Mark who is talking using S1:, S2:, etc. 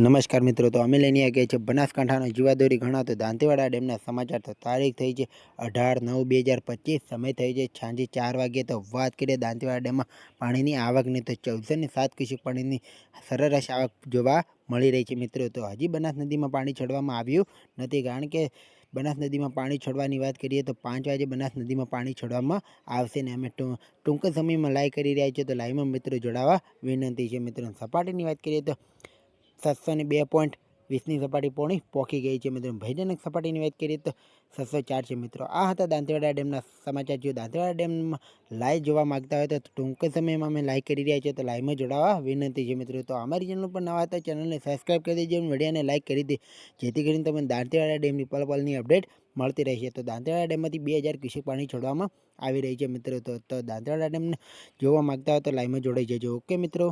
S1: નમસ્કાર મિત્રો, તો અમે લઈને આવી ગયા છે બનાસકાંઠાનો જીવાદોરી ગણાતો દાંતીવાડા ડેમના સમાચાર. તો તારીખ થઈ છે અઢાર નવ બે હજાર પચીસ, સમય થઈ છે સાંજે ચાર વાગ્યે. તો વાત કરીએ દાંતીવાડા ડેમમાં પાણીની આવકની, તો ચૌદસો ને સાત ક્યુસેક પાણીની સરેરાશ આવક જોવા મળી રહી છે મિત્રો. તો હજી બનાસ નદીમાં પાણી છોડવામાં આવ્યું નથી, કારણ કે બનાસ નદીમાં પાણી છોડવાની વાત કરીએ તો પાંચ વાગે બનાસ નદીમાં પાણી છોડવામાં આવશે ને અમે ટૂંક સમયમાં લાઈવ કરી રહ્યા છીએ. તો લાઈવમાં મિત્રો જોડાવા વિનંતી છે મિત્રો. સપાટીની વાત કરીએ તો સાતસો ને બે પોઈન્ટ વીસની સપાટી પોણી પહોંચી ગઈ છે મિત્રો. ભયજનક સપાટીની વાત કરીએ તો સાતસો ચાર છે મિત્રો. આ હતા દાંતેવાડા ડેમના સમાચાર. જો દાંતેવાડા ડેમમાં લાઈવ જોવા માગતા હોય તો ટૂંક સમયમાં અમે લાઈવ કરી રહ્યા છીએ તો લાઈવમાં જોડાવા વિનંતી છે મિત્રો. તો અમારી ચેનલ પર નવા હતા ચેનલને સબસ્ક્રાઈબ કરી દેજો વિડીયોને લાઈક કરી દે. જેથી કરીને તમને દાંતેવાડા ડેમની પલ પલની અપડેટ મળતી રહેશે તો દાંતેવાડા ડેમમાંથી બે હજાર ક્યુસેક પાણી છોડવામાં આવી રહી છે મિત્રો. તો દાંતેવાડા ડેમને જોવા માગતા હોય તો લાઈવમાં જોડાઈ જજો. ઓકે મિત્રો?